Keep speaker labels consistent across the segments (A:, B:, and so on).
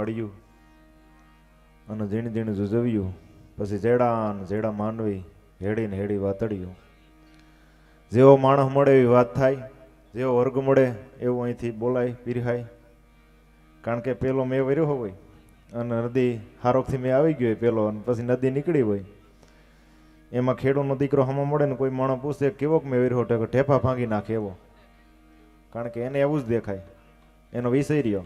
A: વાળ્યું અને ઝીણ ઝીણ જુજવ્યું પછી જેડા જેડા માનવી હેડી ને હેડી વાતડ્યું જેવો માણસ મળે એવી વાત થાય, જેવો વર્ગ મળે એવું અહીંથી બોલાય પીરહાય કારણ કે પેલો મેં વર્યો હોય અને નદી હારોકથી મેં આવી ગયો પેલો અને પછી નદી નીકળી હોય. એમાં ખેડૂતનો દીકરો હમો મળે ને કોઈ માણસ પૂછે કેવોક મેં વર્યો? ઠેફા ભાંગી નાખે એવો. કારણ કે એને એવું જ દેખાય. એનો વિષય રહ્યો.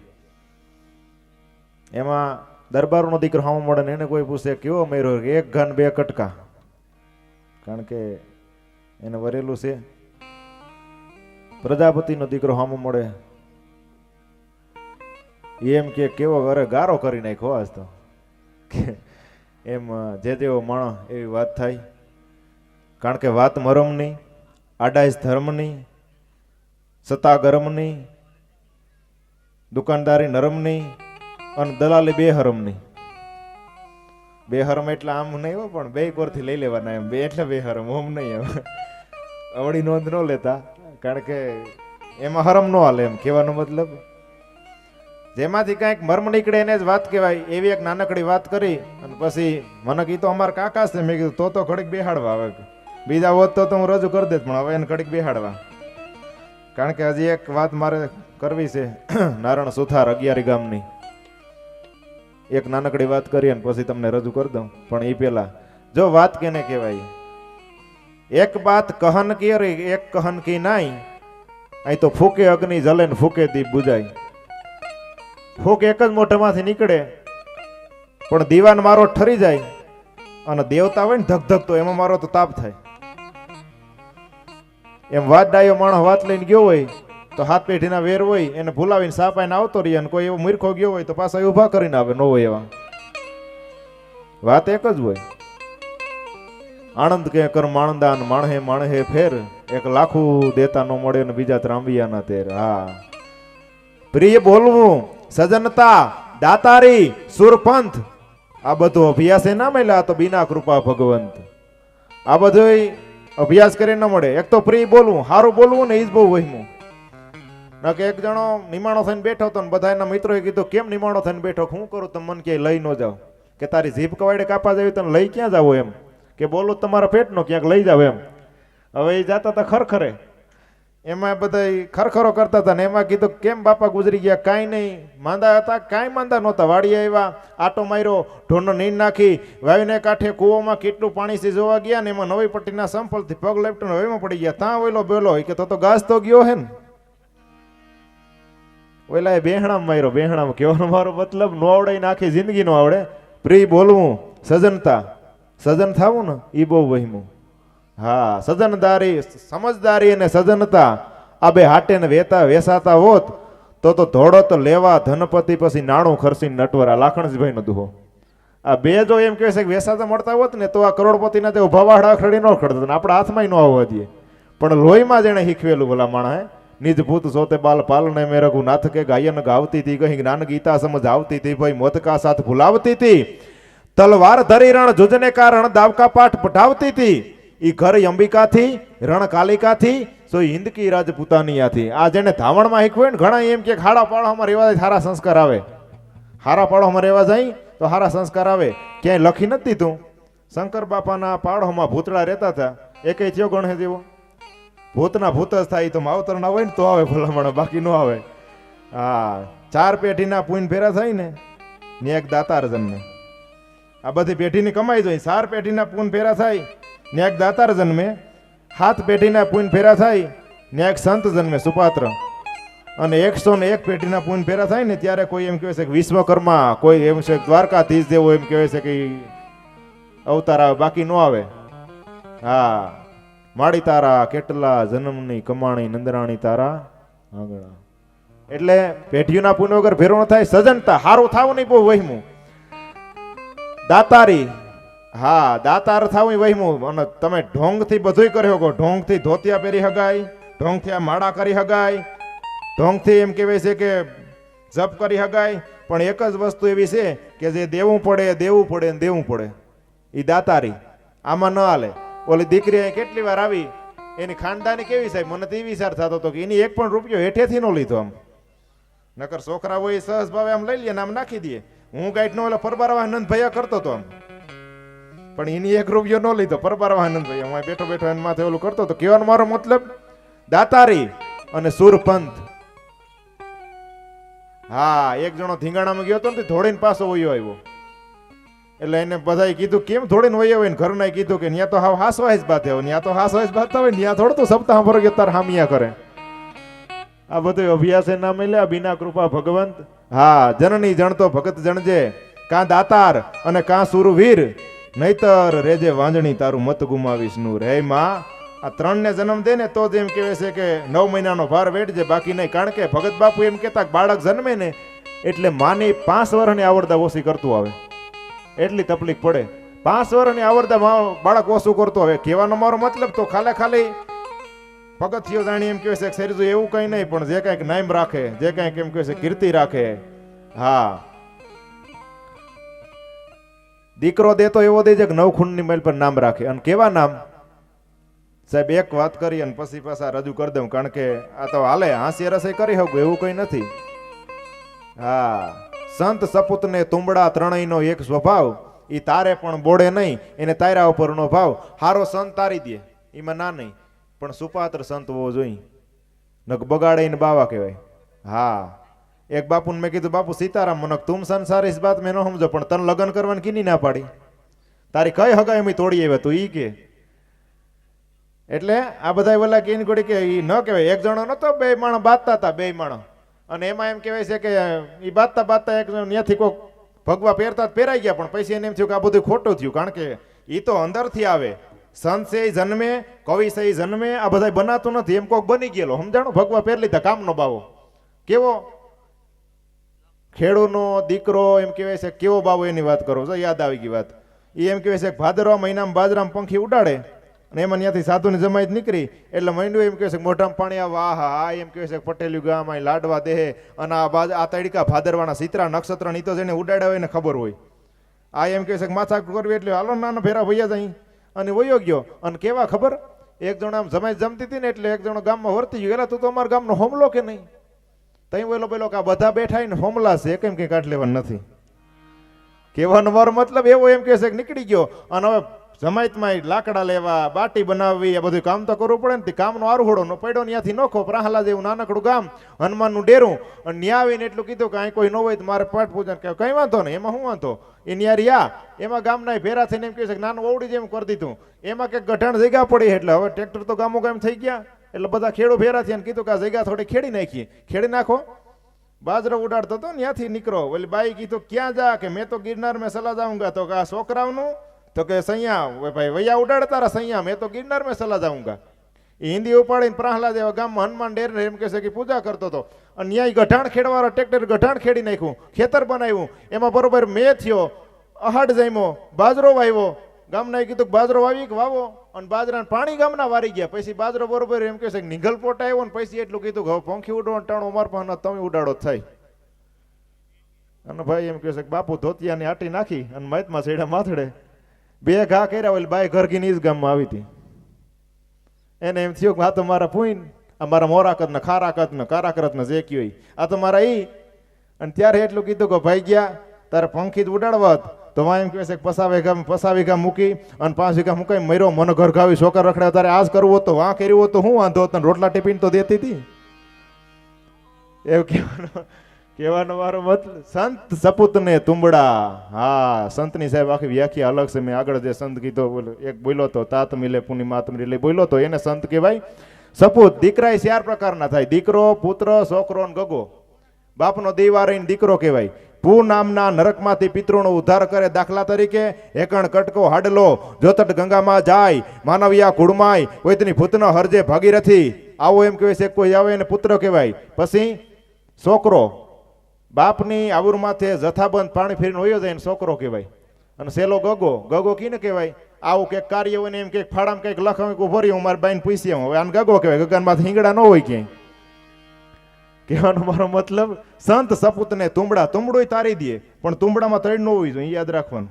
A: એમાં દરબારનો દીકરો હામો મળે ને એને કોઈ પૂછે, કેવો મેર્યો? એક ઘન, બે કટકા. કારણ કે એને વરેલું છે. પ્રજાપતિનો દીકરો હામો મળે એમ કે, કેવો અરે ગારો કરી નાખ્યો આજ તો. એમ, જે તેવો માણો, એવી વાત થાય. કારણ કે વાત મરમની, આડાઈશ ધર્મની સત્તા ગરમની દુકાનદારી નરમની અને દલાલી બે હરમની. બે હરમ એટલે આમ નહીં હો, પણ બે કોરથી લઈ લેવાના એમ. બે એટલે બે હરમ, ઓમ નહીં એમ. અવળી નોંધ ન લેતા, કારણ કે એમાં હરમ ન હાલે એમ, કહેવાનો મતલબ. જેમાંથી કાંઈક મર્મ નીકળે એને જ વાત કહેવાય, એવી એક નાનકડી વાત કરી, અને પછી મને કીધું અમારા કાકા છે. મેં કીધું, તો તો ઘડીક બેહાડવા આવે બીજા હોત તો હું રજૂ કરી દેત, પણ હવે એને ઘડીક બેહાડવા. કારણ કે હજી એક વાત મારે કરવી છે નારણ સુથાર અગિયારી ગામની. એક નાનકડી વાત કરી પછી તમને રજૂ કરી દઉં. પણ એ પેલા, જો વાત કેને કહેવાય? એક વાત કહન કી અરે એક કહન કી નાઈ. અહીં તો ફૂકે અગ્નિ જલે ને ફૂકે દીપ બુજાય. ફૂક એક જ મોઢામાંથી નીકળે, પણ દીવાન મારો ઠરી જાય અને દેવતા હોય ને ધક ધક તો એમાં મારો તો તાપ થાય. એમ વાત ડાયો માણસ વાત લઈને ગયો હોય તો હાથ પેઢીના વેર હોય, એને ભૂલાવીને સાપાઈને આવતો રહે અને કોઈ એવો મૂર્ખો ગયો હોય તો પાછા ઊભા કરીને આવે, ન એવા. વાત એક જ હોય. આણંદ કે કર માણદાન માણહે માણહે ફેર, એક લાખું દેતા ન મળે ને બીજા ત્રાંબિયાના તેર. હા. પ્રિય બોલવું, સજનતા, દાતારી, સુરપંથ, આ બધો અભ્યાસ એ ના મળ્યા તો બીના કૃપા ભગવંત. આ બધો અભ્યાસ કરી ન મળે. એક તો પ્રિય બોલવું સારું બોલવું ને એ જ બહુ વહેમું. ના કે એક જણો નિમાણો થઈને બેઠો હતો ને બધા એના મિત્રોએ કીધું, કેમ નિમાણો થઈને બેઠો? હું કરું? તમે મન ક્યાંય લઈ ન જાઓ. કે તારી જીભ કવાડે કાપા જાવી તને લઈ ક્યાં જાવ એમ? કે બોલું તમારા પેટનો ક્યાંક લઈ જાવ એમ. હવે એ જાતા હતા ખરખરે. એમાં બધા ખરખરો કરતા હતા ને એમાં કીધું, કેમ બાપા ગુજરી ગયા? કાંઈ નહીં. માંદા હતા, કાંઈ માંદા નહોતા. વાડીએ આવ્યા, આટો માર્યો, ઢોરનો નીંદ નાખી, વાવીને કાંઠે કૂવામાં કેટલું પાણી છે જોવા ગયા ને એમાં નવી પટ્ટીના સંપલથી પગ લેપટો હવેમાં પડી ગયા. ત્યાં ઓઈલો બેલો કે તો ઘાસ તો ગયો હે ને? ઓલા એ બેહણામાં માર્યો, બેહણામાં કહેવાનો મારો મતલબ નો આવડે નાખી જિંદગી નો આવડે. પ્રિય બોલવું, સજનતા. સજન થાવું ને એ બહુ વહીમું. હા, સજનદારી, સમજદારી અને સજનતા. આ બે હાટે ને વેતા, વેસાતા હોત, તો તો ધોળો તો લેવા, ધનપતિ, પછી નાણું ખર્ચીને નટવરા. લાખણજીભાઈ નો દુહો. આ બે જો એમ કહે છે કે વેસાતા મળતા હોત ને, તો આ કરોડપતિના તે ઉભાવાડા ખડી ન ખડતા આપણા હાથમાં ન આવવા દઈએ પણ લોહીમાં જેને શીખવેલું ભલા માણા હે નિજ ભૂત સોતે બાલ પાલને મેં રઘુનાથ કે ગાયન ગાવતી હતી કહી જ્ઞાન ગીતા સમજ આવતી હતી ભાઈ મોતકા સાથ ભૂલાવતી હતી. તલવાર ધરી રણ જુજને કારણ દાવકા પાઠ પઢાવતી હતી. ઈ ઘર અંબિકાથી રણ કાલિકાથી સો હિન્દકી આથી આ જેને ધાવણમાં શીખવે ને ઘણા એમ કે હાડા પાડોમાં રહેવા સારા સંસ્કાર આવે. હારા પાડોમાં રહેવા જાય, તો હારા સંસ્કાર આવે. ક્યાંય લખી નથી દીધું. શંકર બાપાના પાડોમાં ભૂતળા રહેતા હતા. એકે થયો ગણે જેવો. ભૂતના ભૂત જ થાય તો માવતર ના હોય ને તો આવે ભલામણ, બાકી ન આવે. હા, ચાર પેઢીના પૂન ફેરા થાય ને ને એક દાતાર જન્મે આ બધી પેઢીની કમાઈ જોઈ, ચાર પેઢીના પૂન ફેરા થાય, ને એક દાતાર જન્મે હાથ પેઢીના પૂન ફેરા થાય, ને એક સંત જન્મે સુપાત્ર. અને એકસો ને એક પેઢીના પૂન ફેરા થાય ને, ત્યારે કોઈ એમ કહેવાય છે કે વિશ્વકર્મા, કોઈ એમ છે દ્વારકાધીશ જેવો એમ કહેવાય છે કે અવતાર આવે, બાકી ન આવે. હા. માડી તારા કેટલા જન્મની કમાણી, નંદરાણી તારા? આંગણા એટલે પેઢીઓના પુન વગર ભેરો ન થાય, સજનતા હારો થાવું નહીં બહુ વહીમું. દાતારી, હા, દાતાર થાવું વહીમું. અને તમે ઢોંગથી બધુંય કરી શકો. ઢોંગથી ધોતિયા પહેરી હગાય, ઢોંગથી આ માળા કરી હગાય, ઢોંગથી એમ કહેવાય છે કે જપ કરી હગાય. પણ એક જ વસ્તુ એવી છે કે જે દેવું પડે દેવું પડે ને દેવું પડે. એ દાતારી, આમાં ન હાલે. ઓલી દીકરી અહીં કેટલી વાર આવી? એની ખાનદાની કેવી સાહેબ? મને તો એ વિચાર થતો હતો કે એની એક પણ રૂપિયો હેઠેથી ન લીધો આમ. નકર છોકરા હોય સહજ ભાવે આમ લઈ લઈએ આમ નાખી દઈએ હું ગાઈડ નો ઓલા પરબારવા આનંદ ભૈયા કરતો તો આમ. પણ એની એક રૂપિયો ન લીધો, પરબારવા આનંદ ભૈયા. હું બેઠો બેઠો એના માથે ઓલું કરતો તો કહેવાનો મારો મતલબ, દાતારી અને સુરપંથ. હા, એક જણો ધીંગાણામાં ગયો હતો ને ધોળીને પાછો વયો આવ્યો. એટલે એને બધાએ કીધું, કેમ થોડી ને વહી આવે ને ઘરના કીધું કે ન્યા તો હાવ હાસવાય જ બાતે ન્યા તો હાસવાય જ બાતા હોય ન્યા થોડું તો સપ્તાહ ભર ગયો તાર હામિયા કરે. આ બધું અભ્યાસ ના મળ્યા, બિના કૃપા ભગવંત. હા, જનની જણતો ભગત જણજે કાં દાતાર અને કાં સુરવીર. નહીતર રેજે વાંજણી તારું મત ગુમાવીશનું રે માં, આ ત્રણને જન્મ દે ને તો જ એમ કહેવાય છે કે નવ મહિનાનો ભાર વેઠજે, બાકી નહીં. કારણ કે ભગત બાપુ એમ કહેતા બાળક જન્મે ને એટલે માની પાંચ વર્ષની આવડતા ઓછી કરતું આવે. એટલી તકલીફ પડે. પાંચ વર્ષની આવડતા બાળક ઓછું કરતો હવે કહેવાનો મારો મતલબ તો ખાલે ખાલી પગથિયો જાણી એમ કહે છે કે શરીર એવું કંઈ નહીં, પણ જે કાંઈક નામ રાખે, જે કાંઈક એમ કહે છે કીર્તિ રાખે. હા. દીકરો દે તો એવો દેજે કે નવ ખૂનની મેલ પર નામ રાખે. અને કેવા નામ? સાહેબ, એક વાત કરી અને પછી પાછા રજૂ કરી દઉં, કારણ કે આ તો હાલે હાંસી રસોઈ કરી શકું, એવું કંઈ નથી. હા. સંત સપૂતને તુંબડા ત્રણેયનો એક સ્વભાવ. એ તારે પણ બોડે નહીં, એને તાયરા ઉપરનો ભાવ. હારો સંત તારી દે. એમાં ના નહીં, પણ સુપાત્ર સંત હોવો જોઈએ. નક બગાડે ને બાવા કહેવાય. હા. એક બાપુને મેં કીધું, બાપુ, સીતારામ મનક તુમ સંસાર ઇસ બાત, મેં ન સમજો, પણ તને લગ્ન કરવાની કીની ના પાડી? તારી કઈ હગાઈ અમે તોડી આવ્યા તું એ કે. એટલે આ બધા ઓલા કે એની ઘોડી કે એ ન કહેવાય. એક જણો નતો, બે માણસ બાંધતા હતા, બે માણસ અને એમાં એમ કહેવાય છે કે એ બાંધતા બાંધતા એક ત્યાંથી કોક ભગવા પહેરતા જ પહેરાઈ ગયા, પણ પછી એને એમ થયું કે આ બધું ખોટું થયું, કારણ કે એ તો અંદરથી આવે. સંત છે જન્મે, કવિ છે જન્મે, આ બધા બનાતું નથી, એમ કોક બની ગયેલો. સમજાણું? ભગવા પહેર લીધા, કામનો બાવો. કેવો? ખેડૂનો દીકરો એમ કહેવાય છે, કેવો બાવો એની વાત કરો છો? યાદ આવી ગઈ વાત. એ એમ કહેવાય છે ભાદરવા મહિનામાં બાજરામાં પંખી ઉડાડે. અને એમાં ત્યાંથી સાધુની જમાઈ નીકળી. એટલે મંડ્યું એમ કહે છે, મોઢામાં પાણી આહા આ એમ કહે છે, પટેલિયું ગામ, અહીં લાડવા દેહે અને આ બાજ આ તડકા ભાદરવાના સિત્રા નક્ષત્રની તો જેને ઉડાડ્યા હોય એને ખબર હોય. આ એમ કહે છે, માથા કરવી એટલે હાલો નાના ફેરા ભૈયા જ અને વયો ગયો. અને કેવા ખબર? એક જણા આમ જમાઈ જમતી હતી ને એટલે એક જણો ગામમાં વર્તી ગયો. એટલે તું તો અમારા ગામનો હોમલો કે નહીં? તઈ બોલો પેલો કે, આ બધા બેઠા ને હોમલા છે કેમ કંઈ કાઢ લેવાનું નથી. કહેવાનો મારો મતલબ એવો એમ કહે છે કે નીકળી ગયો. અને હવે જમાયતમાં લાકડા લેવા, બાટી બનાવવી, આ બધું કામ તો કરવું પડે ને. તે કામનો આરુહોડો નો પડ્યો ત્યાંથી નોખો પ્રહલાદ એવું નાનકડું ગામ હનુમાનનું ડેરું. અને ન્યા આવીને એટલું કીધું કે અહીં કોઈ ન હોય તો મારે પાઠ પૂજન કે કંઈ વાંધો નહીં, એમાં શું વાંધો? એ ન્યારી આ એમાં ગામના ભેરા થઈને એમ કહે છે કે નાનું ઓવડી જેમ કરી દીધું. એમાં કે ગઢાણ જગ્યા પડી એટલે હવે ટ્રેક્ટર તો ગામો ગામ થઈ ગયા. એટલે બધા ખેડૂ ભેરા થયા કીધું કે આ જગ્યા થોડી ખેડી નાખીએ. ખેડી નાખો. બાજરો ઉડાડતો હતો ત્યાંથી નીકળો. એટલે બાઈ કીધું, ક્યાં જા? કે, મેં તો ગિરનાર મેં સલાહ જાઉંગા. તો કે, આ છોકરાઓનું તો કે સૈયા ભાઈ, વૈયા ઉડાડતા તારા સૈયા, મેં તો ગિરનાર મેં સલા જાઉંગા હિન્દી ઉપાડીને પ્રહલાદ એવા ગામમાં હનુમાન ડેર એમ કહેશે કે પૂજા કરતો હતો. અને ન્યાય ગઢાણ ખેડવાળો ટ્રેક્ટર ગઢાણ ખેડી નાખ્યું, ખેતર બનાવ્યું. એમાં બરોબર મેં થયો, અહાડ જામ્યો, બાજરો વાવ્યો. ગામના કીધું બાજરો વાવી કે વાવો? અને બાજરાને પાણી ગામના વારી ગયા. પછી બાજરો બરોબર એમ કહેશે કે નિઘલ પોટ આવ્યો ને પછી એટલું કીધું હવે પંખી ઉડો ટાણો અમાર પણ તમે ઉડાડો થાય. અને ભાઈ એમ કહેશે કે બાપુ ધોતિયાની આટી નાખી અને મહેતમાં છેડા માથડે. બે ઘા કર્યા ઓલી ઘર ઘરગીની જ ગામમાં આવી હતી. એને એમ થયું કે આ તો મારા પૂઈન આ મારા મોરાકત ને, ખારાકત ને, કારાકરત ને જે કહ્યું આ તો મારા ઈ. અને ત્યારે એટલું કીધું કે ભાઈ ગયા, તારે પંખી જ ઉડાડવા તો વાં એમ કહે છે કે પસા ગામ પસા વીઘા મૂકી અને પાંચ વીઘા મૂકાઈ મર્યો. મને ઘર ગાવી છોકર રખડ્યા તારે આજ કરવું હતું વાં કર્યું હતું હું વાંધો હતો રોટલા ટિફિન તો દેતી હતી એવું કહેવાનું. કહેવાનો મારો મતલબ, સંત સપૂતને તુંબડા. હા, સંતની સાહેબ આખી વ્યાખ્યા અલગ છે. મેં આગળ જે સંત કીધો, બોલો, એક બોલ્યો તો, તાત મિલે, પુની માત મિલે. બોલ્યો તો, એને સંત કહેવાય. સપૂત દીકરા ચાર પ્રકારના થાય. દીકરો, પુત્ર, છોકરો ને ગગો. બાપનો દીવા રહીને દીકરો કહેવાય. પૂ નામના નરકમાંથી પિતૃનો ઉદ્ધાર કરે દાખલા તરીકે, એકણ કટકો હાડલો, જોતટ ગંગામાં જાય, માનવિયા કુડમાય કોઈતની ભૂતનો હરજે ભાગીરથી આવો એમ કહેવાય છે, કોઈ આવે એને પુત્ર કહેવાય. પછી, છોકરો બાપની આવર માથે જથાબંધ પાણી ફેરીને વયો જાય એને છોકરો કહેવાય. અને સેલો ગગો ગગો કીને કહેવાય, આવું કંઈક કાર્ય હોય ને એમ કંઈક ફાડામાં કંઈક લખાવું ઊભો રહ્યો, હું મારા બાઈને પૂછી આવું હવે આને ગગો કહેવાય ગગન હિંગડા ન હોય ક્યાંય. કહેવાનો મારો મતલબ, સંત સપૂતને તુંબડા તુંબડું તારી દે, પણ તુંબડામાં તળ ન હોવી જોઈએ યાદ રાખવાનું.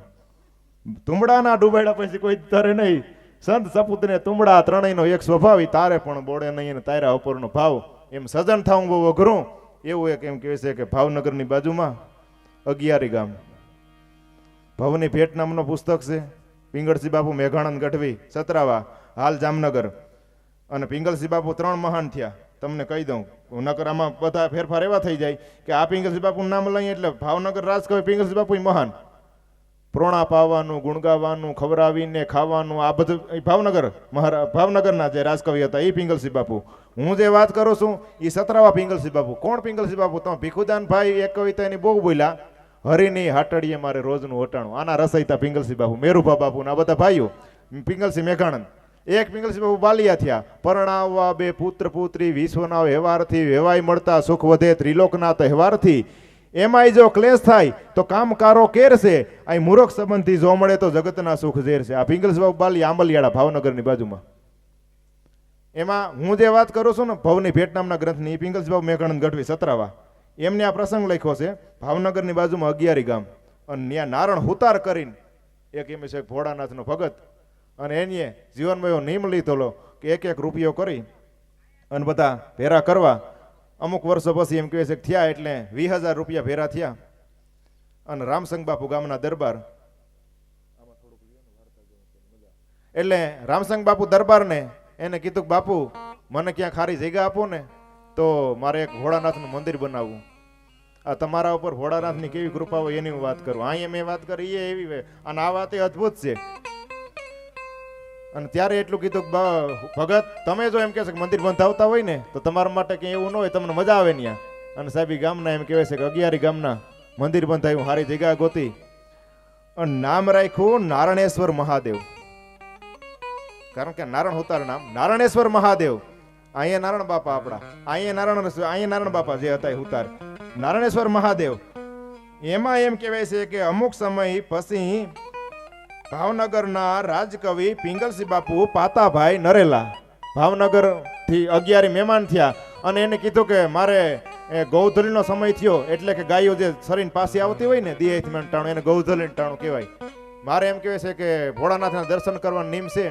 A: તુંબડાના ડૂબાડ્યા પછી કોઈ તરે નહીં. સંત સપૂતને તુંબડા ત્રણેયનો એક સ્વભાવ તારે પણ બોડે નહીં અને તારા ઉપરનો ભાવ. એમ સજન થવું બહુ અઘરું. એવું એક એમ કહે છે કે ભાવનગરની બાજુમાં અગિયારી ગામ. ભવની ભેટ નામનું પુસ્તક છે. પિંગળસિંહ બાપુ મેઘાણંદ ગઢવી, સતરાવા, હાલ જામનગર. અને પિંગલસિંહ બાપુ ત્રણ મહાન થયા. તમને કહી દઉં નકર આમાં બધા ફેરફાર એવા થઈ જાય કે આ પિંગલસિંહ બાપુનું નામ લઈએ એટલે ભાવનગર રાજકવિ પિંગલસિંહ બાપુ મહાન. પ્રોણા પાવાનું, ગુણગાવાનું ખવરાવીને ખાવાનું, આ બધું ભાવનગર, મહારા, ભાવનગરના જે રાજકવિ હતા, એ પિંગલસિંહ બાપુ. હું જે વાત કરું છું એ સતરાવા પિંગલસિંહ બાપુ. કોણ પિંગલસિંહ બાપુ? તમે ભીખુદાન ભાઈ એક કવિતાની બહુ બોલ્યા. હરિની હાટડીએ મારે રોજનું વટાણું. આના રસૈતા પિંગલસિંહ બાપુ, મેરુભા બાપુના બધા ભાઈઓ. પિંગલસિંહ મેઘાણંદ એક પિંગલસિંહ બાપુ બાલિયા થયા. પરણાવવા બે પુત્ર પુત્રી, વિશ્વના વ્યવહારથી વેવાય મળતા સુખ વધે, ત્રિલોકના તહેવારથી. એમાંય જો ક્લેશ થાય, તો કામકારો કેરશે. અહીં મૂર્ખ સંબંધી જો મળે તો જગતના સુખ ઝેરશે. આ પિંગલસિંહ બાબુ બાલી આંબલિયાળા ભાવનગરની બાજુમાં. એમાં હું જે વાત કરું છું ને, ભવની ભેટ નામના ગ્રંથની પિંગલસિંહ બાપુ મેઘાણંદ ગઢવી સતરાવા. એમને આ પ્રસંગ લખ્યો છે, ભાવનગરની બાજુમાં અગિયારી ગામ. અને ત્યાં નારણ હુતાર કરીને એક એમ છે ભોળાનાથનો ભગત. અને એને જીવનમાં એવો નિયમ લીધેલો કે એક એક રૂપિયો કરી અને બધા ભેરા કરવા. અમુક વર્ષો પછી એમ કહે છે કે થયા એટલે વીસ હજાર રૂપિયા ભેરા થયા. અને રામસંગ બાપુ ગામના દરબાર. એટલે રામસંગ બાપુ દરબારને એને કીધું બાપુ, મને ક્યાં ખારી જગ્યા આપો ને, તો મારે એક ભોળાનાથનું મંદિર બનાવવું. આ તમારા ઉપર ભોળાનાથની કેવી કૃપા હોય એની વાત કરું. અહીંયા મેં વાત કરી એવી. અને આ વાત એ અદ્ભુત છે. અને ત્યારે એટલું કીધું ભગત, તમે જો એમ કહે કે મંદિર બંધાવતા હોય ને, તો તમારા માટે કંઈ એવું ન હોય, તમને મજા આવે ત્યાં અને સાહેબી ગામના એમ કહેવાય છે કે અગિયારી ગામના મંદિર બંધાયું સારી જગ્યા ગોતી. અને નામ રાખ્યું નારણેશ્વર મહાદેવ. કારણ કે નારાયણ હોતાર નામ. નારણેશ્વર મહાદેવ. અહીંયા નારાયણ બાપા આપણા. અહીંયા નારાયણ અહીંયા નારાયણ બાપા જે હતા એ હુતાર નારણેશ્વર મહાદેવ. એમાં એમ કહેવાય છે કે અમુક સમય પછી ભાવનગરના રાજકવિ પિંગલસિંહ બાપુ, પાતાભાઈ નરેલા ભાવનગરથી અગિયારી મહેમાન થયા અને એને કીધું કે મારે એ ગૌધલીનો સમય થયો એટલે કે ગાયો જે શરીર પાસે આવતી હોય ને દિયાથી ટાણું, એને ગૌધલી ટાણું કહેવાય. મારે એમ કહેવાય છે કે ભોળાનાથના દર્શન કરવાનો નિયમ છે.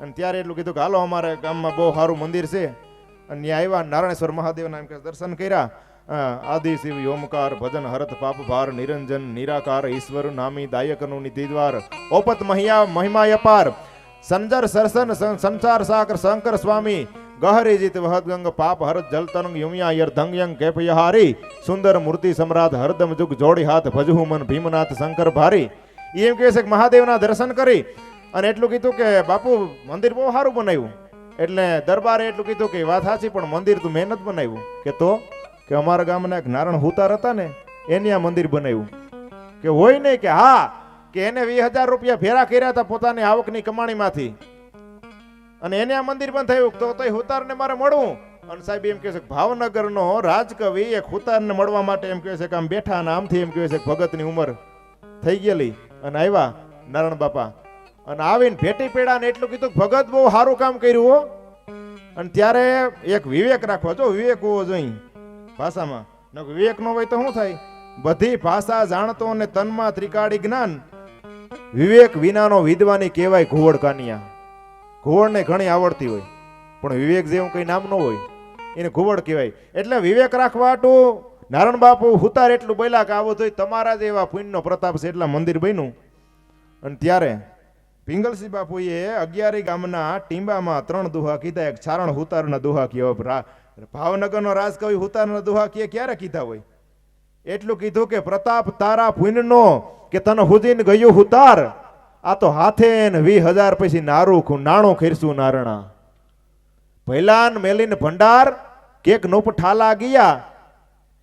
A: અને ત્યારે એટલું કીધું કે, હાલો, અમારે ગામમાં બહુ સારું મંદિર છે. અને ત્યાં આવ્યા નારાયણેશ્વર મહાદેવના એમ કે દર્શન કર્યા. આદિ શિવ ઓમકાર ભજન, હરત, પાપ, ભાર, નિરંજન, નિરાકાર, ઈશ્વર, નામી દાયકનું નિધિદ્વાર ઓપત, મહિયા મહિમા અપાર, સંજર, સરસન સંસાર સાકર શંકર, સ્વામી, ગહરી જીત, વહદ, ગંગ, પાપ, હરત, જલ, તરંગ, યુમિયા, યર, ધંગ કેપયહારી સુંદર, મૂર્તિ, સમ્રાટ, હરદમ, જુગ, જોડી, હાથ ભજહુ મન ભીમનાથ, શંકર, ભારી. એમ કહે છે કે મહાદેવના દર્શન કરી અને એટલું કીધું કે, બાપુ, મંદિર બહુ સારું બનાવ્યું. એટલે દરબારે એટલું કીધું કે વાત સાચી, પણ મંદિર તું મહેનત બનાવ્યું. કે તો? કે અમારા ગામના એક નારણ હુતાર હતા ને, એની આ મંદિર બનાવ્યું. કે હોય નહીં કે હા, કે એને વીસ હજાર રૂપિયા ફેરા કર્યા હતા પોતાની આવકની કમાણીમાંથી. અને એને આ મંદિર પણ થયું, તો તો હુતારને મારે મળવું. અને સાહેબ એમ કહે છે ભાવનગરનો રાજકવિ એક હુતારને મળવા માટે એમ કહે છે કે, આમ બેઠા અને આમથી એમ કહે છે ભગતની ઉંમર થઈ ગયેલી. અને આવ્યા નારાયણ બાપા. અને આવીને ભેટી પેડા ને એટલું કીધું ભગત બહુ સારું કામ કર્યું હો. અને ત્યારે એક વિવેક રાખવો, જો વિવેક હોવો જોઈએ ભાષામાં. વિવેક ન હોય તો શું થાય? બધી ભાષા જાણતો અને તનમાં ત્રિકાળી જ્ઞાન. વિવેક વિનાનો વિદ્વાની કહેવાય ઘુવડ કાનિયા. ઘુવડને ઘણી આવડતી હોય, પણ વિવેક જેવું કઈ નામ ન હોય, એને ઘુવડ કહેવાય. એટલે વિવેક રાખવા તો નારાયણ બાપુ હુતાર એટલું બોલ્યા કે આવું જોઈએ તમારા જેવા પુણ્યનો પ્રતાપ છે એટલા મંદિર બન્યું. અને ત્યારે પિંગલસિંહ બાપુએ અગિયારી ગામના ટીંબામાં ત્રણ દુહા કીધા. એક ચારણ હુતારના દુહા કયો ભાવનગરનો રાજકવિ હુતારના દુહા કીએ ક્યારે કીધા હોય? એટલું કીધું કે પ્રતાપ તારા પુણ્યનો કે તન હુદીન ગયું હુતાર. આ તો હાથે ને વી હજાર પછી નારું નાણું ખેરશું નારણા. ભૈલાન મેલીન ભંડાર, કેક નોપ ઠાલા ગયા.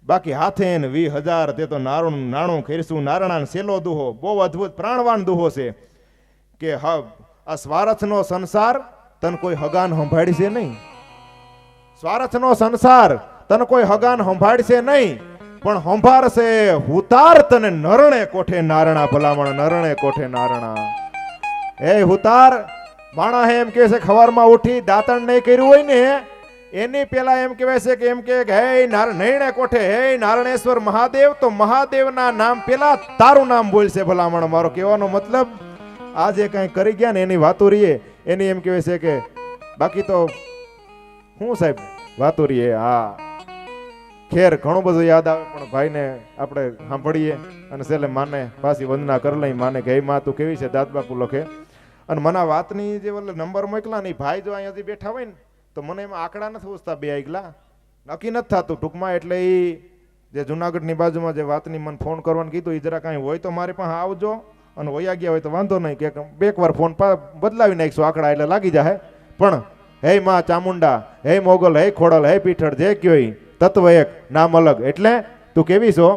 A: બાકી હાથે ને વી હજાર તે તો નારું, નાણું ખેરશું નારણા સેલો દુહો. બહુ અદ્ભુત પ્રાણવાન દુહો છે. કે હબ આ સ્વાર્થનો સંસાર તન કોઈ હગાન સંભાળશે નહીં. સ્વાર્થનો સંસાર તને કોઈ હગાન સંભાળશે નહીં, પણ સંભાળશે હુતાર તને નરણે કોઠે નારણા, ભલામણ નરણે કોઠે નારણા. એ હુતાર માણા હે એમ કહે છે ખવારમાં ઉઠી દાંતણ નહીં કર્યું હોય ને, એની પેલા એમ કહેવાય છે કે એમ કે હે નૈણે કોઠે, હે નારણેશ્વર મહાદેવ, તો મહાદેવના નામ પેલા તારું નામ બોલશે ભલામણ. મારો કહેવાનો મતલબ આ જે કાંઈ કરી ગયા ને એની વાતો રહીએ એની એમ કહેવાય છે કે બાકી તો હું સાહેબ વાતો રહીએ હા. ખેર ઘણું બધું યાદ આવે, પણ ભાઈને આપણે સાંભળીએ અને છેલ્લે માને પાછી વંદના કરી લઈ, માને કે માં, તું કેવી છે? દાદ બાપુ લખે. અને મને વાતની જે ઓલે નંબર મોકલા ને ભાઈ જો અહીંયાથી બેઠા હોય ને, તો મને એમાં આંકડા નથી પૂછતા, બે આગલા નક્કી નથી થતું, ટૂંકમાં એટલે એ જે જુનાગઢની બાજુમાં જે વાતની મને ફોન કરવાનું કીધું એ જરા કાંઈ હોય તો મારી પાસે આવજો. અને વયા ગયા હોય તો વાંધો નહીં કે બે વાર ફોન બદલાવી નાખીશું આંકડા એટલે લાગી જાય પણ, હે માં ચામુંડા, હે મોગલ, હે ખોડલ, હે પીઠળ, જે કયો તત્વ એક, નામ અલગ. એટલે તું કેવી છો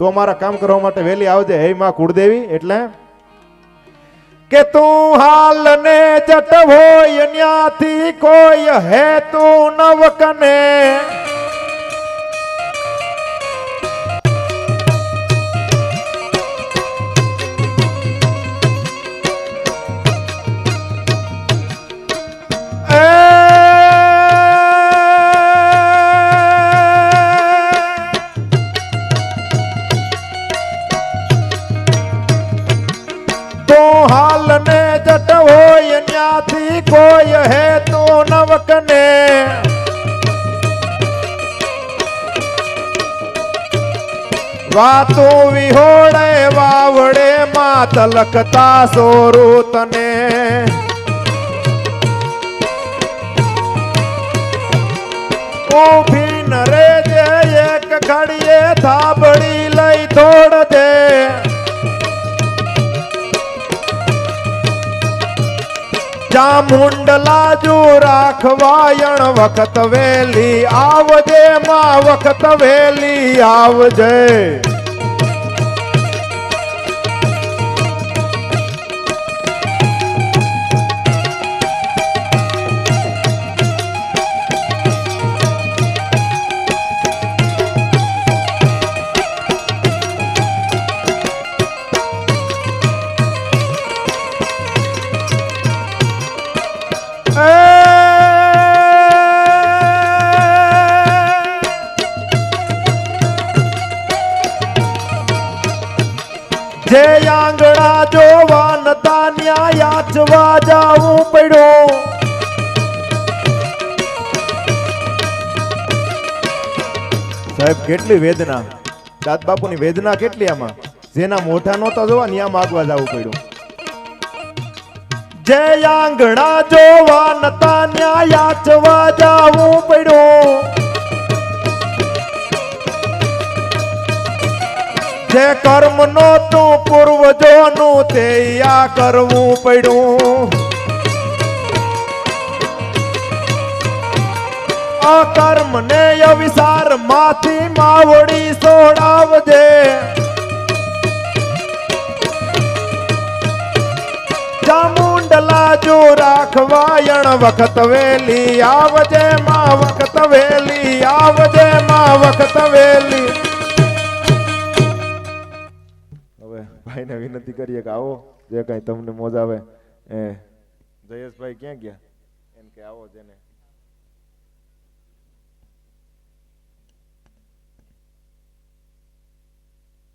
A: તો અમારા કામ કરવા માટે વહેલી આવજે. હે માં કુળદેવી, એટલે કે તું હાલ ને જટ હોય, ન્યાથી કોઈ હે તું નવકને. કોઈ હે તો નવકને? વાતો વિહોળે, વાવડે માં તલકતા સોરું તને. ઊભી નરે જે એક ઘડીએ થાબડી લઈ થોડ દે ચામુંડલા જો રાખવાયણ વખત વેલી આવજે માં વખત વેલી આવજે. યાચવા જાવું પડ્યું. સાહેબ, કેટલી વેદના. દાદ બાપુની વેદના કેટલી આમાં? જેના મોઢા નહોતા જોવા, ન્યા માગવા જવું પડ્યું. જે આંગણા જોવા નતા, ન્યા યાચવા જાવું પડ્યું. જે કર્મ નો તું પૂર્વજોનું તે આ કરવું પડ્યું. અકર્મ ને અવિસારમાંથી માવડી સોડાવજે. ચામુંડલા જો રાખવાયણ વખત વેલી આવજે, માં વખત વેલી આવજે, માં વખત વેલી ભાઈને વિનંતી કરીએ કે આવો, જે કાંઈ તમને મોજ આવે. એ, જયેશભાઈ ક્યાં ગયા? એમ કે આવો જેને